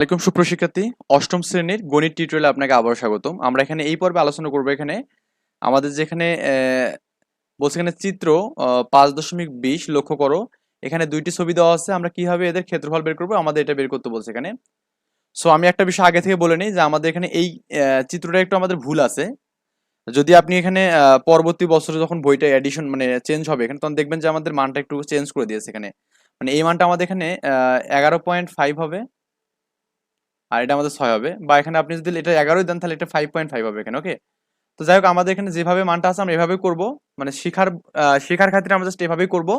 আসসালামাইকুম সুপ্রশিক্ষার্থী অষ্টম শ্রেণির গণিত টিউটোরিয়ালে আপনাকে আবার স্বাগতম। আমরা এখানে এই পর্বে আলোচনা করব এখানে আমাদের যেখানে বলছে এখানে চিত্র পাঁচ দশমিক বিশ, লক্ষ্য করো। এখানে দুইটি ছবি দেওয়া আছে, আমরা কীভাবে এদের ক্ষেত্রফল বের করব, আমাদের এটা বের করতে বলছে এখানে। সো আমি একটা বিষয় আগে থেকে বলে নিই যে আমাদের এখানে এই চিত্রটা একটু আমাদের ভুল আছে। যদি আপনি এখানে পরবর্তী বছরে যখন বইটা এডিশন মানে চেঞ্জ হবে এখানে, তখন দেখবেন যে আমাদের মানটা একটু চেঞ্জ করে দিয়েছে এখানে। মানে এই মানটা আমাদের এখানে এগারো পয়েন্ট ফাইভ হবে। আর এটা আমাদের ছয় হবে। বা এখানে আপনি যদি এটা এগারোই দেন, তাহলে এটা ফাইভ পয়েন্ট ফাইভ হবে এখানে ওকে তো যাই হোক, আমাদের এখানে যেভাবে মানটা আছে আমরা এভাবেই করব। মানে শিখার শেখার ক্ষেত্রে আমরা জাস্ট এভাবেই করব।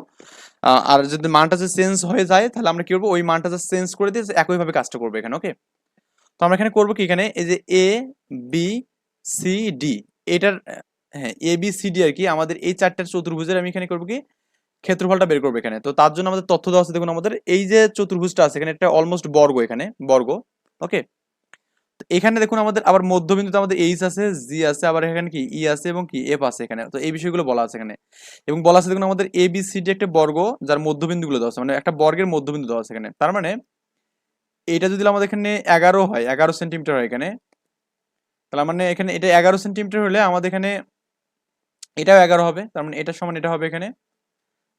আর যদি মানটা যে চেঞ্জ হয়ে যায়, তাহলে আমরা কি করব? ওই মানটা জাস্ট চেঞ্জ করে দিয়ে একইভাবে কাজটা করব এখানে ওকে তো আমরা এখানে করব কি এখানে? এই যে এ বি সি ডি এটার হ্যাঁ এ বি সি ডি আর কি, আমাদের এই চারটার চতুর্ভুজের আমি এখানে করব কি? ক্ষেত্রফলটা বের করব এখানে। তো তার জন্য আমাদের তথ্য দেওয়া আছে দেখুন আমাদের। এই যে চতুর্ভুজটা আছে, এখানে একটা অলমোস্ট বর্গ এখানে, বর্গ। ওকে এখানে দেখুন আমাদের আবার মধ্যবিন্দুতে আমাদের এইচ আছে জি আছে, আবার এখানে কি ই আছে এবং কি এফ আছে এখানে। তো এই বিষয়গুলো বলা আছে এখানে। এবং বলা আছে দেখুন আমাদের এ বি সি ডি একটা বর্গ যার মধ্যবিন্দুগুলো দেওয়া আছে মানে একটা বর্গের মধ্যবিন্দু দেওয়া আছে এখানে। তার মানে এটা যদি আমাদের এখানে এগারো হয়, এগারো সেন্টিমিটার হয় এখানে তাহলে মানে এখানে এটা এগারো সেন্টিমিটার হলে আমাদের এখানে এটাও এগারো হবে, তার মানে এটার সমান এটা হবে এখানে।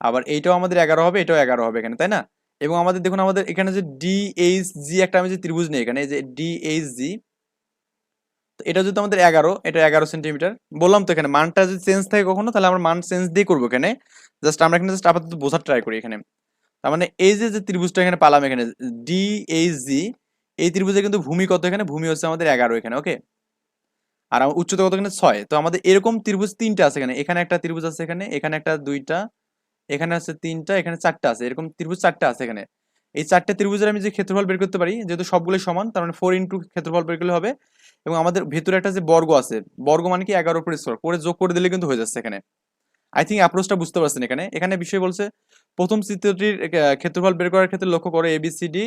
আবার এইটাও আমাদের এগারো হবে, এটাও এগারো হবে এখানে, তাই না? এবং আমাদের দেখুন, আমাদের এখানে যে ডি এইচ জি একটা আমি যে ত্রিভুজ নেই এখানে যে ডি এইচ জি এটা যদি আমাদের এগারো, এটা এগারো সেন্টিমিটার, বললাম তো এখানে মানটা যদি চেঞ্জ থাকে কখনো, তাহলে আমরা মান চেঞ্জ দিয়ে করব এখানে। জাস্ট আমরা এখানে জাস্ট আপাতত বোঝার ট্রাই করি এখানে। তার মানে এই যে যে ত্রিভুজটা এখানে পালাম এখানে ডি এইচ জি এই ত্রিভুজে কিন্তু ভূমি কত এখানে? ভূমি হচ্ছে আমাদের এগারো এখানে ওকে আর উচ্চতা কত এখানে? ছয়। তো আমাদের এরকম ত্রিভুজ তিনটা আছে এখানে। এখানে একটা ত্রিভুজ আছে এখানে এখানে একটা, দুইটা এখানে আছে তিনটা, এখানে চারটা আছে। এরকম ত্রিভুজ চারটা আছে এখানে। এই চারটে ত্রিভুজের আমি যে ক্ষেত্রফল বের করতে পারি, যেহেতু সবগুলো সমান, তার মানে ফোর ইন্টু ক্ষেত্রফল বের করলে হবে। এবং আমাদের ভেতরে একটা যে বর্গ আছে, বর্গ মানে কি এগারো উপরে স্তর করে যোগ করে দিলে কিন্তু হয়ে যাচ্ছে এখানে। আই থিঙ্ক অ্যাপ্রোচটা বুঝতে পারছেন এখানে। এখানে বিষয় বলছে, প্রথম চিত্রটির ক্ষেত্রফল বের করার ক্ষেত্রে লক্ষ্য করে এবিসিডি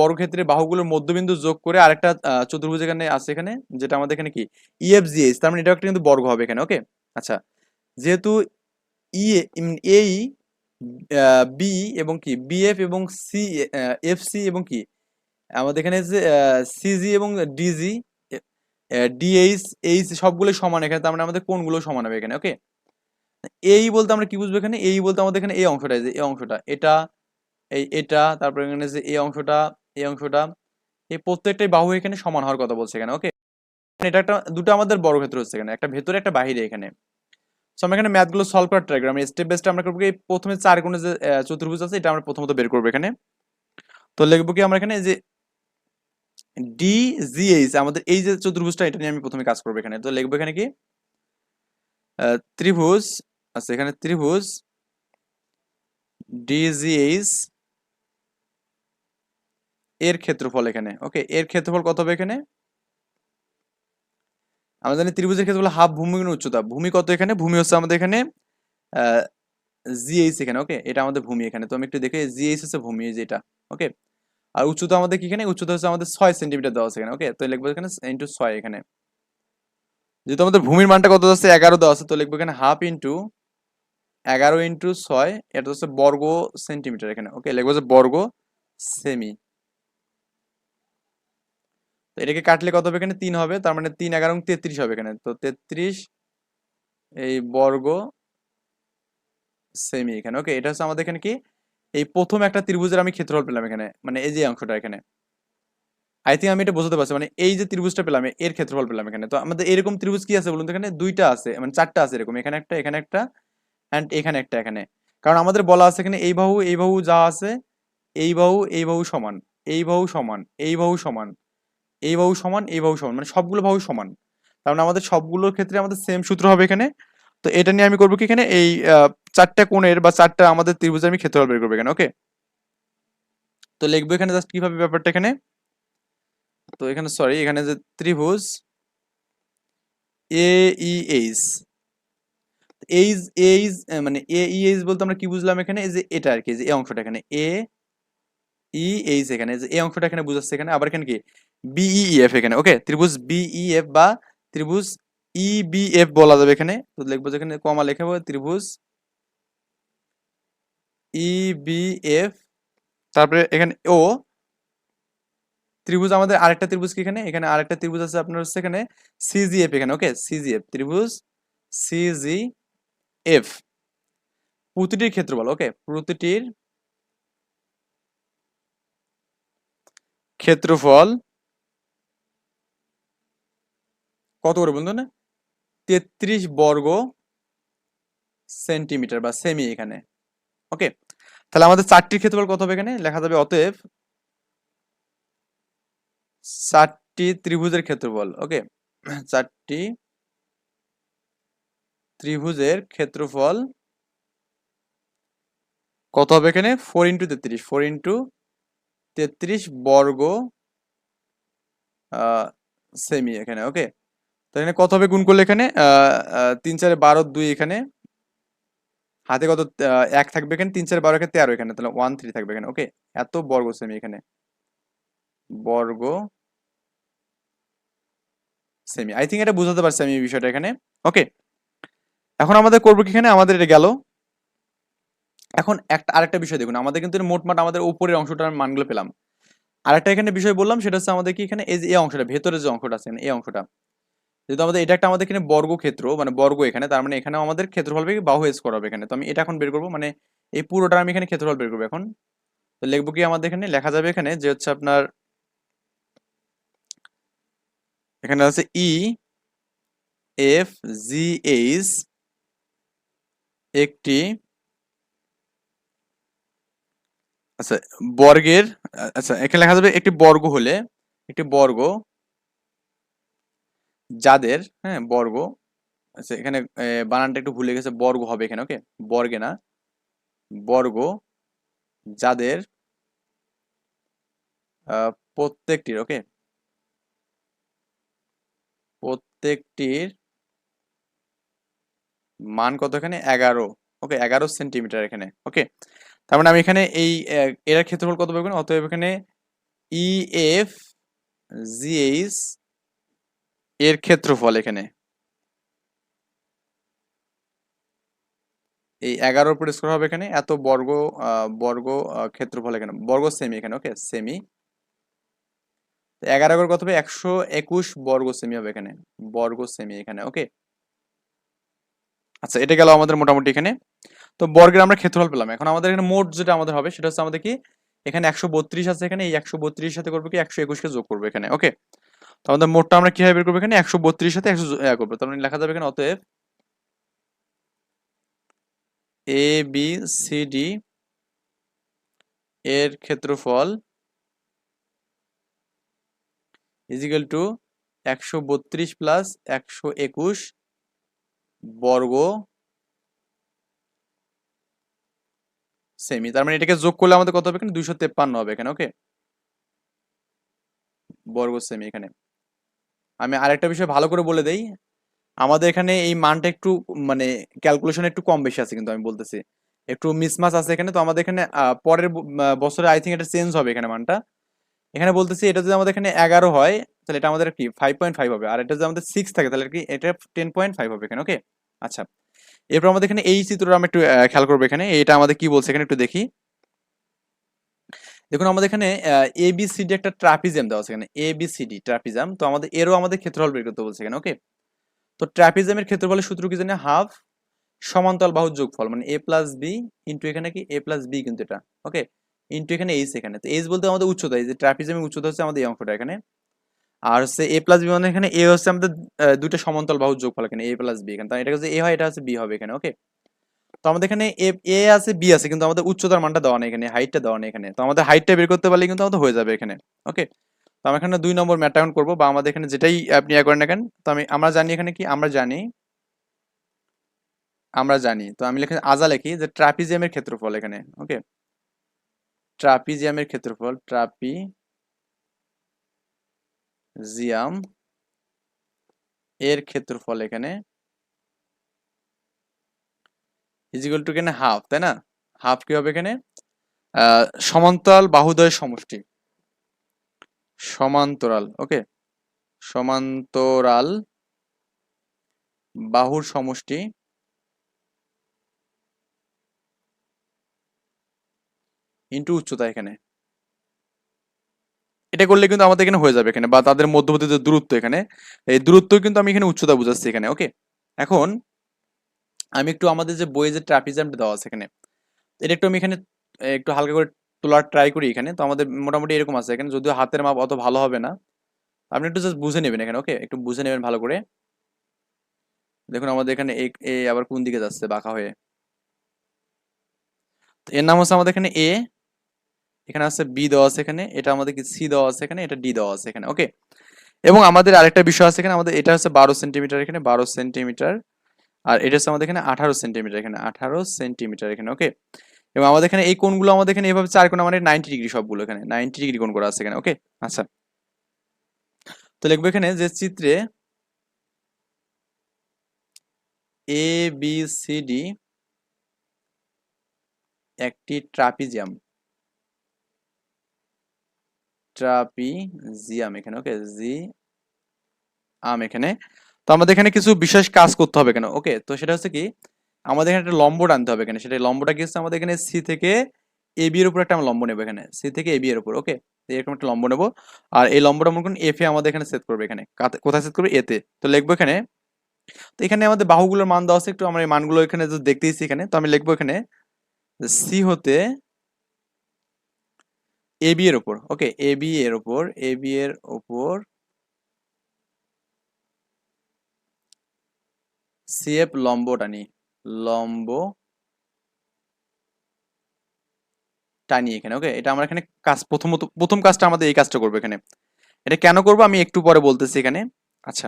বর্গক্ষেত্রে বাহুগুলোর মধ্যবিন্দু যোগ করে আরেকটা চতুর্ভুজ এখানে আছে এখানে, যেটা আমাদের এখানে কি? ইএফজিএস তার মানে এটা একটা কিন্তু বর্গ হবে এখানে ওকে আচ্ছা যেহেতু ই এই বি এবং কি? বিএফ এবং সি এফসি এবং কি? আমাদের এখানে যে সিজি এবং ডিজি ডিএইচ এইচ সবগুলো সমান এখানে, তার মানে আমাদের কোনগুলো সমান হবে এখানে ওকে এই বলতে আমরা কি বুঝব এখানে? এই বলতে আমাদের এখানে এই অংশটা এই অংশটা, এটা, এই এটা, তারপরে এখানে যে এই অংশটা এই অংশটা, এই প্রত্যেকটাই বাহু এখানে সমান হওয়ার কথা বলছে এখানে ওকে এটা একটা, দুটো আমাদের বড় ক্ষেত্র হচ্ছে এখানে, একটা ভেতরে, একটা বাহিরে এখানে। সো আমরা এখানে ম্যাথগুলো সলভ করার ট্রাই করি। আমরা স্টেপ বাই স্টেপ আমরা করব এই প্রথমে চার কোণে যে চতুর্ভুজ আছে, এটা আমরা প্রথমত বের করব এখানে। তো লিখব কি, আমরা এখানে যে ডি জি এইচ আমাদের এই যে চতুর্ভুজটা, এটা নিয়ে আমি প্রথমে কাজ করব এখানে। তো লিখব এখানে কি ত্রিভুজ আচ্ছা এখানে ত্রিভুজ ডিজিএইচ এর ক্ষেত্রফল এখানে। ওকে এর ক্ষেত্রফল কত হবে এখানে? আমরা জানি ত্রিভুজের ক্ষেত্রফল হাফ ভূমি উচ্চতা। ভূমি কত এখানে? ভূমি হচ্ছে আমাদের এখানে জিএইচ এখানে ওকে এটা আমাদের ভূমি এখানে। তো আমি একটু দেখে জিএইচ হচ্ছে ভূমি, এই যে এটা ওকে আর উচ্চতা আমাদের কি এখানে? উচ্চতা হচ্ছে আমাদের ছয় সেন্টিমিটার দেওয়া আছে এখানে ওকে তো লিখব এখানে ইন্টু ছয় এখানে। যেহেতু আমাদের ভূমির মানটা কত আছে? এগারো দেওয়া আছে, তো লিখব এখানে হাফ ইন্টু এগারো ইন্টু ছয়, এটা হচ্ছে বর্গ সেন্টিমিটার এখানে ওকে লিখব যে বর্গ সেমি এটাকে কাটলে কত হবে এখানে? তিন হবে, তার মানে তিন এগারো তেত্রিশ হবে এখানে। তো তেত্রিশ এই বর্গ সেমি এখানে। ওকে এটা হচ্ছে আমাদের এখানে কি? এই প্রথম একটা ত্রিভুজের আমি ক্ষেত্রফল পেলাম এখানে মানে এই যে অংশটা এখানে। আই থিঙ্ক আমি এটা বোঝাতে পারছি মানে এই যে ত্রিভুজটা পেলাম, এর ক্ষেত্রফল পেলাম এখানে। তো আমাদের এরকম ত্রিভুজ কি আছে বলুন তো এখানে? দুইটা আছে মানে চারটা আছে এরকম, এখানে একটা এখানে একটা অ্যান্ড এখানে একটা এখানে। কারণ আমাদের বলা আছে এখানে এই বাহু এই বাহু যা আছে, এই বাহু এই বাহু সমান, এই বাহু সমান, এই বাহু সমান। এই বাহু সমান, এই বাহু সমান মানে সবগুলো বাহু সমান। তার মানে আমাদের সবগুলোর ক্ষেত্রে আমাদের সেম সূত্র হবে এখানে। তো এটা নিয়ে আমি করব কি এখানে? এই চারটা কোণের বা চারটা আমাদের ত্রিভুজে আমি ক্ষেত্রফল বের করব এখানে ওকে তো লিখব এখানে জাস্ট কীভাবে ব্যাপারটা এখানে? তো এখানে সরি এখানে যে ত্রিভুজ এইচ এইচ এইচ মানে এইচ বলতে আমরা কি বুঝলাম এখানে? যে এটা আর কি যে এই অংশটা এখানে এ ই এইচ এখানে যে এই অংশটা এখানে বুঝাচ্ছে এখানে, আবার এখানে কি? বিইএফ এখানে। ওকে ত্রিভুজ বিইএফ বা ত্রিভুজ ইবিএফ বলা যাবে এখানে। তো লিখব যেখানে কমা লেখা হবে ত্রিভুজ ইবিএফ তারপরে এখানে ও ত্রিভুজ আমাদের আরেকটা ত্রিভুজ কি এখানে? এখানে আরেকটা ত্রিভুজ আছে আপনার হচ্ছে এখানে সিজিএফ এখানে। ওকে সিজিএফ ত্রিভুজ সিজিএফ প্রতিটির ক্ষেত্রফল ওকে প্রতিটির ক্ষেত্রফল কত করে বলতো না? তেত্রিশ বর্গ সেন্টিমিটার বা সেমি এখানে। ওকে, তাহলে আমাদের চারটির ক্ষেত্রফল কত হবে এখানে? লেখা যাবে অতএব চারটি ত্রিভুজের ক্ষেত্রফল। ওকে, চারটি ত্রিভুজের ক্ষেত্রফল কত হবে এখানে? ফোর ইন্টু তেত্রিশ। ফোর ইন্টু তেত্রিশ বর্গ সেমি এখানে। ওকে তো এখানে কত হবে? গুণ করলে এখানে তিন চারে বারো দুই এখানে। হাতে কত এক থাকবে এখানে, তিন চারে বারো এখানে তেরো এখানে, তাহলে ওয়ান থ্রি থাকবে এখানে ওকে এত বর্গ সেমি এখানে। বর্গ সেমি আই থিঙ্ক এটা বুঝাতে পারছি আমি এই বিষয়টা এখানে ওকে এখন আমাদের করব কি এখানে? আমাদের এটা গেল। এখন একটা, আরেকটা বিষয় দেখুন, আমাদের কিন্তু মোটমাট আমাদের উপরের অংশটার মানগুলো পেলাম। আরেকটা এখানে বিষয় বললাম, সেটা হচ্ছে আমাদের কি এখানে? এই যে এই অংশটা ভেতরে যে অংশটা আছে এই অংশটা। যেহেতু আমাদের এটা একটা আমাদের এখানে বর্গক্ষেত্র মানে বর্গ এখানে, তার মানে এখানে আমাদের ক্ষেত্রফল বের বাহু এস করা হবে এখানে। তো আমি এটা এখন বের করব মানে এই পুরোটা আমি এখানে ক্ষেত্রফল বের করব এখন। তো লিখব কি আমাদের এখানে? লেখা যাবে এখানে যে হচ্ছে আপনার, এখানে আছে ই এফ জি এইচ একটি আচ্ছা বর্গের আচ্ছা এখানে লেখা যাবে একটি বর্গ হলে, একটি বর্গ যাদের হ্যাঁ বর্গ আচ্ছা এখানে বানানটা একটু ভুলে গেছে, বর্গ হবে এখানে, ওকে? বর্গে না, বর্গ যাদের প্রত্যেকটির, ওকে? প্রত্যেকটির মান কত এখানে? এগারো, ওকে? এগারো সেন্টিমিটার এখানে, ওকে? তার মানে আমি এখানে এই এর ক্ষেত্রফল কত পাবো অতএব এখানে ই এফ জিএইচ এর ক্ষেত্রফল এখানে। এই এগারোর উপর স্কোয়ার হবে এখানে, এত বর্গ বর্গ ক্ষেত্রফল এখানে, বর্গ সেমি এখানে ওকে সেমি এগারো এগারো কত হবে একশো একুশ বর্গ সেমি হবে এখানে, বর্গ সেমি এখানে ওকে আচ্ছা এটা গেল আমাদের মোটামুটি এখানে। তো বর্গের আমরা ক্ষেত্রফল পেলাম। এখন আমাদের এখানে মোট যেটা আমাদের হবে, সেটা হচ্ছে আমাদের কি, এখানে একশো বত্রিশ আছে এখানে, এই একশো বত্রিশ সাথে করব কি, একশো একুশকে যোগ করব এখানে ওকে তো আমাদের মোটটা আমরা কীভাবে বের করব এখানে? একশো বত্রিশ সাথে একশো করব। তার মানে লেখা যাবে এখানে অতএব এ বি সি ডি এর ক্ষেত্রফল ইজিক্যাল টু একশো বত্রিশ প্লাস একশো একুশ বর্গ সেমি তার মানে এটাকে যোগ করলে আমাদের কত হবে এখানে? দুইশো তেপ্পান্ন হবে এখানে ওকে বর্গ সেমি এখানে। আমি আরেকটা বিষয় ভালো করে বলে দেই। আমাদের এখানে এই মানটা একটু মানে ক্যালকুলেশন একটু কম বেশি আছে কিন্তু আমি বলতেছি। একটু মিসমাস আছে এখানে, তো আমাদের এখানে পরের বছরে আই থিঙ্ক এটা চেঞ্জ হবে এখানে মানটা। এখানে বলতেছি এটা যদি আমাদের এখানে এগারো হয়, তাহলে এটা আমাদের কি? ফাইভ পয়েন্ট ফাইভ হবে। আর এটা যদি আমাদের সিক্স থাকে, তাহলে কি? এটা টেন পয়েন্ট ফাইভ হবে এখানে ওকে আচ্ছা। এরপর আমাদের এখানে এই চিত্রটা আমি একটু খেয়াল করব এখানে। এটা আমাদের কি বলছে এখানে একটু দেখি। দেখুন, আমাদের এখানে এ বি সি ডি একটা ট্রাপিজিয়াম দেওয়া আছে এখানে। A B C D trapezium তো আমাদের, এরও আমাদের ক্ষেত্রফল বের করতে বলছে এখানে ওকে তো ট্রাপিজামের ক্ষেত্রফলের সূত্র কি জানি? হাফ সমান্তরাল বাহুর যোগফল মানে এ প্লাস বি ইন্টু এখানে কি? এ প্লাস বি কিন্তু এটা ওকে ইন্টু এখানে এইচ এখানে। তো এইচ বলতে আমাদের উচ্চতা, এই যে ট্রাপিজামের উচ্চতা হচ্ছে আমাদের এই অংশটা এখানে। আর হচ্ছে এ প্লাস বি মানে এখানে এ হচ্ছে আমাদের দুইটা সমান্তরাল বাহুর যোগফল এখানে এ প্লাস বি এখানে। এটা হচ্ছে এ হয়, এটা হচ্ছে বি হবে এখানে ওকে তো আমাদের এখানে এ আছে, বি আছে, কিন্তু আমাদের উচ্চতার মানটা দেওয়া নেই এখানে, হাইটটা দেওয়া নেই এখানে। তো আমাদের হাইটটা বের করতে পারলে কিন্তু আমাদের হয়ে যাবে এখানে ওকে তো আমি এখানে দুই নম্বর ম্যাট ডাউন করব, বা আমাদের এখানে যেটাই আপনি ইয়ে করেন না কেন, তো আমি, আমরা জানি এখানে কি? আমরা জানি আমরা জানি। তো আমি লিখে, আজা লিখি যে ট্রাপিজিয়ামের ক্ষেত্রফল এখানে ওকে ট্রাপিজিয়ামের ক্ষেত্রফল ট্রাপি জিয়াম এর ক্ষেত্রফল এখানে ইজিক্যাল টু এখানে হাফ তাই না? হাফ কি হবে এখানে? সমান্তরাল বাহুদ্বয়ের সমষ্টি। সমান্তরাল ওকে সমান্তরাল বাহুর সমষ্টি ইন্টু উচ্চতা এখানে। এটা করলে কিন্তু আমাদের এখানে হয়ে যাবে এখানে, বা তাদের মধ্যবর্তী যে দূরত্ব এখানে। এই দূরত্ব কিন্তু আমি এখানে উচ্চতা বুঝাচ্ছি এখানে ওকে এখন আমি একটু আমাদের যে বইয়ে যে ট্রাপিজামটা দেওয়া আছে এখানে, এটা একটু আমি এখানে একটু হালকা করে তোলার ট্রাই করি এখানে। তো আমাদের মোটামুটি এরকম আছে এখানে, যদিও হাতের মাপ অত ভালো হবে না। আপনি একটু জাস্ট বুঝে নেবেন এখানে ওকে একটু বুঝে নেবেন ভালো করে। দেখুন আমাদের এখানে এ আবার কোন দিকে যাচ্ছে বাঁকা হয়ে। এর নাম হচ্ছে আমাদের এখানে এ, এখানে আছে বি দেওয়া আছে এখানে, এটা আমাদের কি সি দেওয়া আছে এখানে, এটা ডি দেওয়া আছে এখানে ওকে এবং আমাদের আরেকটা বিষয় আছে এখানে, আমাদের এটা হচ্ছে বারো সেন্টিমিটার এখানে, বারো সেন্টিমিটার আর এটা হচ্ছে আমাদের এখানে আঠারো সেন্টিমিটার এখানে আঠারো সেন্টিমিটার এখানে ওকে এবং আমাদের এখানে এই কোণগুলো আমাদের এখানে এভাবে চার কোণ আমাদের নাইনটি ডিগ্রি সবগুলো এখানে নাইনটি ডিগ্রি কোণ করা আছে এখানে ওকে আচ্ছা। তো লিখব এখানে যে চিত্রে এ বি সি ডি একটি ট্রাপিজিয়াম। ট্রাপিজিয়াম এখানে ওকে জি, আম এখানে। তো আমাদের এখানে কিছু বিশেষ কাজ করতে হবে এখানে ওকে তো সেটা হচ্ছে কি, আমাদের এখানে একটা লম্ব টানতে হবে এখানে সেটা লম্বটা কি হচ্ছে, আমাদের এখানে সি থেকে এ বি এর উপর একটা আমরা লম্ব নেব এখানে। সি থেকে এ বি এর উপর ওকে এরকম একটা লম্ব নেব। আর এই লম্বটা মনে করুন এফ এ আমাদের এখানে সেট করবে এখানে। কোথায় সেট করবে? এতে তো। লিখব এখানে, তো এখানে আমাদের বাহুগুলোর মান দেওয়া আছে, একটু আমরা এই মানগুলো এখানে দেখতেইছি এখানে, তো আমি লিখব এখানে সি হতে এ বি এর উপর ওকে এ বি এর উপর এ বি এর উপর সিএফ লম্ব টানি লম্ব টানি এখানে ওকে এটা আমরা এখানে কাজ, প্রথমত, প্রথম কাজটা আমাদের এই কাজটা করব এখানে। এটা কেন করব? আমি একটু পরে বলতেছি এখানে। আচ্ছা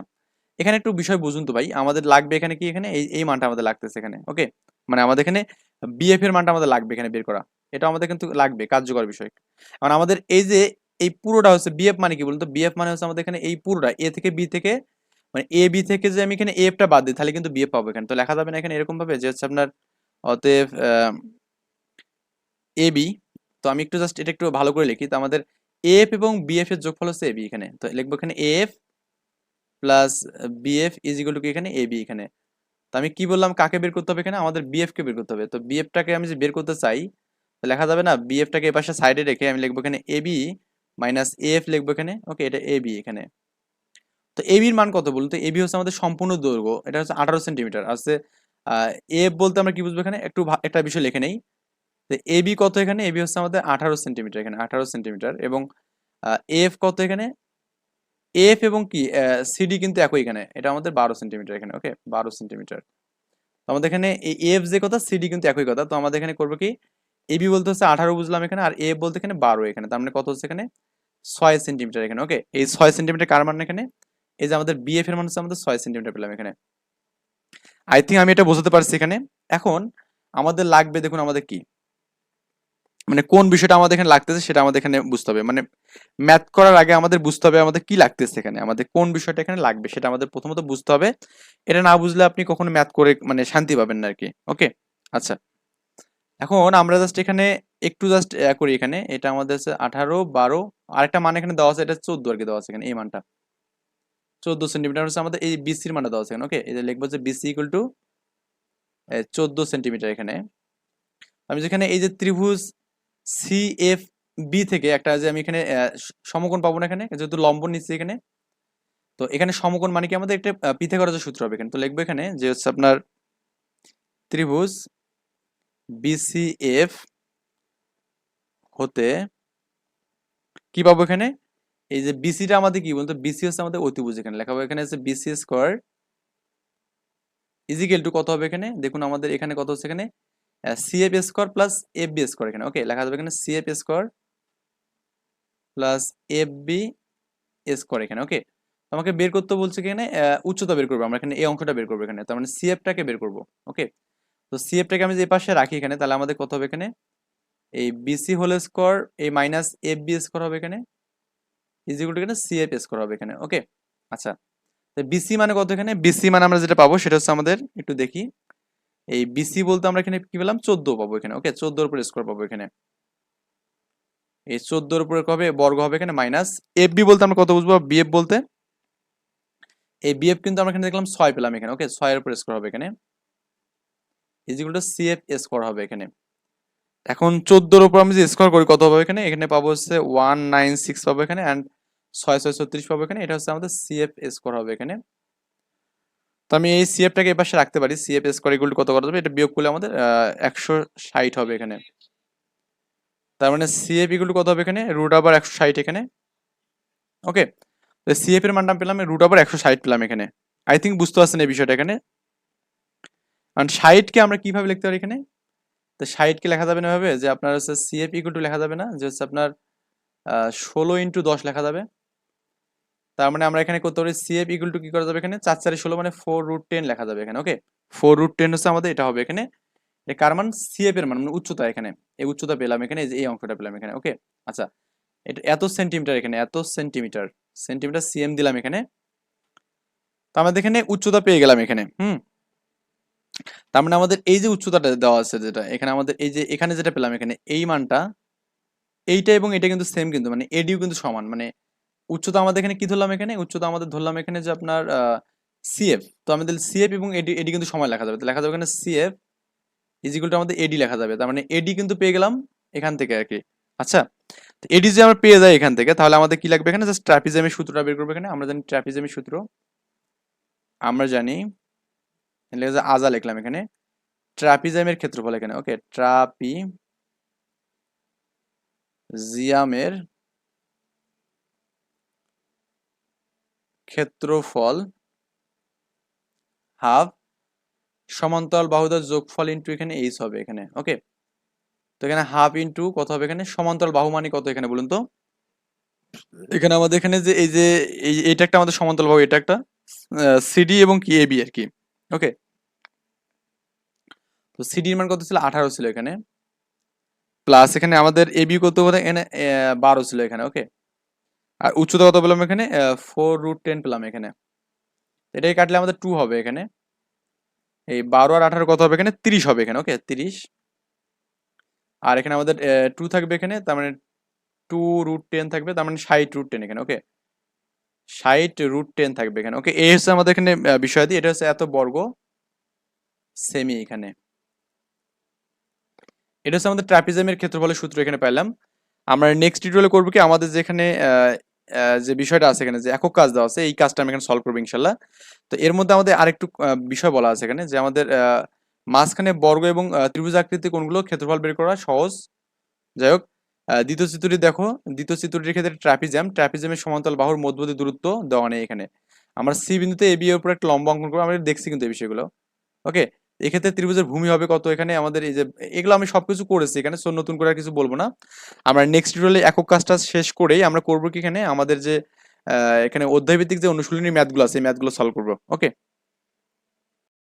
এখানে একটু বিষয় বুঝুন তো ভাই। আমাদের লাগবে এখানে কি এখানে? এই এই মানটা আমাদের লাগতেছে এখানে ওকে মানে আমাদের এখানে বিএফ এর মানটা আমাদের লাগবে এখানে বের করা। এটা আমাদের কিন্তু লাগবে, কার্যকর বিষয়। কারণ আমাদের এই যে, এই পুরোটা হচ্ছে বিএফ মানে কি বলুন তো? বিএফ মানে হচ্ছে আমাদের এখানে এই পুরোটা এ থেকে বি থেকে মানে এ বি থেকে যে আমি এখানে এফটা বাদ দিই, তাহলে কিন্তু বিএফ পাবো এখানে। তো লেখা যাবে না এখানে এরকম ভাবে যে হচ্ছে আপনার অতএব এ বি তো আমি একটু জাস্ট এটা একটু ভালো করে লিখি। তো আমাদের এফ এবং বিএফ এর যোগফল হচ্ছে এবি এখানে। তো লিখব এখানে F plus BF is equal to কি এখানে? এবি এখানে। তো আমি কি বললাম? কাকে বের করতে হবে এখানে? আমাদের বিএফ কে বের করতে হবে। তো বিএফটাকে আমি যে বের করতে চাই, তো লেখা যাবে না? বিএফটাকে এ পাশে সাইডে রেখে আমি লিখব এখানে এবি মাইনাস এফ লিখব এখানে। ওকে এটা এবি এখানে। তো এবির মান কত বলুন? তো এবি হচ্ছে আমাদের সম্পূর্ণ দৈর্ঘ্য, এটা হচ্ছে আঠারো সেন্টিমিটার। আছে এফ বলতে আমরা কি বুঝব এখানে? একটু একটা বিষয় লিখে নেই। তো এবি কত এখানে? এবি হচ্ছে আমাদের আঠারো সেন্টিমিটার এখানে, আঠারো সেন্টিমিটার। এবং এফ কত এখানে? এফ এবং কি? সিডি কিন্তু একই এখানে। এটা আমাদের বারো সেন্টিমিটার এখানে ওকে বারো সেন্টিমিটার। তো আমাদের এখানে এই এফ যে কথা সিডি কিন্তু একই কথা। তো আমাদের এখানে করব কি? এবি বলতে হচ্ছে আঠারো বুঝলাম এখানে, আর এফ বলতে এখানে বারো এখানে। তার মানে কত হচ্ছে এখানে? ছয় সেন্টিমিটার এখানে ওকে এই ছয় সেন্টিমিটার কার মান এখানে? এই যে আমাদের বিএফ এর মান হচ্ছে আমাদের ছয় সেন্টিমিটার পেলাম এখানে। আই থিঙ্ক আমি এটা বোঝাতে পারছি এখানে। এখন আমাদের লাগবে দেখুন আমাদের কি? মানে কোন বিষয়টা আমাদের এখানে লাগতেছে সেটা আমাদের এখানে বুঝতে হবে। মানে ম্যাথ করার আগে আমাদের বুঝতে হবে আমাদের কি লাগতেছে এখানে। আমাদের কোন বিষয়টা এখানে লাগবে সেটা আমাদের প্রথমত বুঝতে হবে। এটা না বুঝলে আপনি কখনো ম্যাথ করে মানে শান্তি পাবেন না আর কি ওকে আচ্ছা। এখন আমরা জাস্ট এখানে একটু জাস্ট করি এখানে। এটা আমাদের হচ্ছে আঠারো, বারো। আরেকটা মান এখানে দেওয়া আছে, এটা চোদ্দ আর কি দেওয়া আছে এখানে, এই মানটা। চোদ্দ সেন্টিমিটার হচ্ছে আমাদের এই বিসির মানটা দেওয়া আছে ওকে এটা লিখব যে বিসি ইকুয়াল টু চোদ্দ সেন্টিমিটার এখানে। আমি যেখানে এই যে ত্রিভুজ সি এফ বি থেকে একটা যে আমি এখানে সমকোণ পাবো না এখানে, যেহেতু লম্ব নিচ্ছি এখানে। তো এখানে সমকোণ মানে কি? আমাদের একটা পিথাগোরাসের সূত্র হবে এখানে। তো লিখব এখানে যে হচ্ছে আপনার ত্রিভুজ বিসিএফ হতে কি পাবো এখানে? এই যে বিসিটা আমাদের কি বলতো? বিসি হচ্ছে আমাদের অতিভুজ এখানে। লেখা হবে এখানে হচ্ছে বিসি স্কোয়ার ইজিক্যাল টু কত হবে এখানে? দেখুন আমাদের এখানে কত হচ্ছে এখানে? CF square plus F B square এখানে। ওকে লেখা যাবে এখানে CF square plus F B square এখানে। ওকে আমাকে বের করতে বলছে এখানে? উচ্চতা বের করব আমরা। এখানে এই অংশটা বের করব এখানে। তার মানে সিএফটাকে বের করব। ওকে তো সিএফটাকে আমি যে পাশে রাখি এখানে, তাহলে আমাদের কত হবে এখানে? এই বিসি হোল স্কোয়ার এই মাইনাস এফ বি স্কোয়ার হবে এখানে। ইজিকুল টু এখানে সিএফ স্কোয়ার হবে এখানে ওকে আচ্ছা বিসি মানে কত এখানে? বিসি মানে আমরা যেটা পাবো সেটা হচ্ছে আমাদের, একটু দেখি। এই বিসি বলতে আমরা এখানে কি পেলাম? চোদ্দ পাবো এখানে ওকে চোদ্দোর উপর স্কোয়ার পাবো এখানে। এই চোদ্দোর উপরে কবে? বর্গ হবে এখানে মাইনাস এফ বি বলতে আমরা কত বুঝব? বিএফ বলতে? এই বিএফ কিন্তু আমরা এখানে দেখলাম ছয় পেলাম এখানে ওকে ছয়ের উপর স্কোয়ার হবে এখানে। ইজিকুল টু সিএফ স্কোয়ার হবে এখানে। এখন চোদ্দোর উপর আমি যে স্কোয়ার করি, কত হবে এখানে? এখানে পাবো হচ্ছে ওয়ান নাইন সিক্স পাবো এখানে অ্যান্ড ছয় ছয় ছত্রিশ পাবো এখানে। এটা হচ্ছে আমাদের সিএফ স্কোয়ার হবে এখানে। তো আমি এই সিএফটাকে এই পাশে রাখতে পারি। সিএফ স্কোয়ার এগুলো কত করা যাবে? এটা বিয়োগ করলে আমাদের একশো ষাট হবে এখানে। তার মানে সিএফ ইগুলো কত হবে এখানে? রুট আবার একশো ষাট এখানে। ওকে তো সিএফ এর মানটা পেলাম রুট আবার একশো ষাট পেলাম এখানে। আই থিঙ্ক বুঝতে পারছেন এই বিষয়টা এখানে। কারণ ষাটকে আমরা কীভাবে লিখতে পারি এখানে? তো ষাটকে লেখা যাবে না ভাবে যে আপনার হচ্ছে সিএফ ইকুয়াল টু লেখা যাবে না? যে হচ্ছে আপনার ষোলো ইন্টু দশ লেখা যাবে। তার মানে আমরা এখানে করতে পারি সিএফ ইকুয়াল টু কি করা যাবে এখানে? চার চারে ষোলো মানে ফোর রুট টেন লেখা যাবে এখানে ওকে ফোর রুট টেন হচ্ছে আমাদের, এটা হবে এখানে। এটা কার মান? সিএফ এর মান মানে উচ্চতা এখানে। এই উচ্চতা পেলাম এখানে, এই অংশটা পেলাম এখানে ওকে আচ্ছা এটা এত সেন্টিমিটার এখানে, এত সেন্টিমিটার সেন্টিমিটার সিএম দিলাম এখানে। তো আমাদের এখানে উচ্চতা পেয়ে গেলাম এখানে, হুম? তার মানে আমাদের এই যে উচ্চতাটা দেওয়া আছে যেটা, এখানে আমাদের এই যে, এখানে যেটা পেলাম, এখানে এই মানটা, এইটা এবং এটা কিন্তু সেম কিন্তু মানে এডিও কিন্তু সমান মানে উচ্চতা আমাদের এখানে কি ধরলাম এখানে? উচ্চতা আমাদের ধরলাম এখানে যে আপনার সিএফ তো আমাদের সিএফ এবং এডি এডি কিন্তু সমান লেখা যাবে, তো লেখা যাবে এখানে সিএফ ইজিকুলটা আমাদের এডি লেখা যাবে, তার মানে এডি কিন্তু পেয়ে গেলাম এখান থেকে আর কি আচ্ছা তো এডি যে আমরা পেয়ে যাই এখান থেকে, তাহলে আমাদের কি লাগবে এখানে? জাস্ট ট্রাপিজমের সূত্রটা বের করব এখানে, আমরা জানি ট্রাপিজমের সূত্র, আমরা জানি আজা লিখলাম এখানে। ট্রাপিজমের ক্ষেত্রফল এখানে, ওকে ট্রাপি জিয়ামের ক্ষেত্রফল হাফ সমান্তরাল বাহুদের যোগফল ইন্টু এখানে এইচ হবে এখানে, ওকে। তো এখানে হাফ ইন্টু কত হবে এখানে? সমান্তরাল বাহু মানে কত এখানে বলুন তো? এখানে আমাদের এখানে যে এই যে এটা একটা আমাদের সমান্তরাল বাহু, এটা একটা সিডি এবং কি এবি আর কি, ওকে। তো সিডির মান কত ছিল? আঠারো ছিল এখানে। প্লাস এখানে আমাদের এবি কত বোধ এখানে বারো ছিল এখানে ওকে আর উচ্চতা কত পেলাম এখানে? ফোর রুট টেন পেলাম এখানে। এটাই কাটলে আমাদের টু হবে এখানে। এই বারো আর আঠারো কত হবে এখানে? তিরিশ হবে এখানে ওকে তিরিশ। আর এখানে আমাদের টু থাকবে এখানে, তার মানে টু রুট টেন থাকবে, তার মানে ষাট রুট টেন এখানে ওকে ষাট রুট টেন থাকবে এখানে ওকে এই হচ্ছে আমাদের এখানে বিষয় দিয়ে এটা হচ্ছে এত বর্গ সেমি এখানে। এটা হচ্ছে আমাদের ট্রাপিজমের ক্ষেত্রফলের সূত্র এখানে পাইলাম। আমরা নেক্সট টিউটোরিয়ালে করব কি, আমাদের যেখানে যে বিষয়টা আছে এখানে, যে একক কাজ দেওয়া আছে, এই কাজটা আমি এখানে সলভ করব ইনশাল্লাহ। তো এর মধ্যে আমাদের আরেকটু বিষয় বলা আছে এখানে, যে আমাদের মাঝখানে বর্গ এবং ত্রিভুজ আকৃতি কোনগুলো ক্ষেত্রফল বের করা সহজ। যাই হোক দ্বিতীয় চিত্রটি দেখো, দ্বিতীয় চিত্রটির ক্ষেত্রে ট্রাপিজাম, ট্রাপিজামের সমান্তরাল বাহুর মধ্যবর্তী দূরত্ব দেওয়া নেই এখানে। আমরা সি বিন্দুতে এ বি এর উপর একটা লম্ব অঙ্কন করব, আমরা দেখছি কিন্তু এই বিষয়গুলো। ওকে এক্ষেত্রে ত্রিভুজের ভূমি হবে কত এখানে? আমাদের এই যে, এগুলো আমি সবকিছু করেছি এখানে সো নতুন করে কিছু বলব না। আমরা নেক্সট টিউটোরিয়ালে একক কাজটা শেষ করেই আমরা করব কি এখানে? আমাদের যে এখানে অধ্যায়ভিত্তিক যে অনুশীলনী ম্যাথগুলো আছে, এই ম্যাথগুলো সলভ করব। ওকে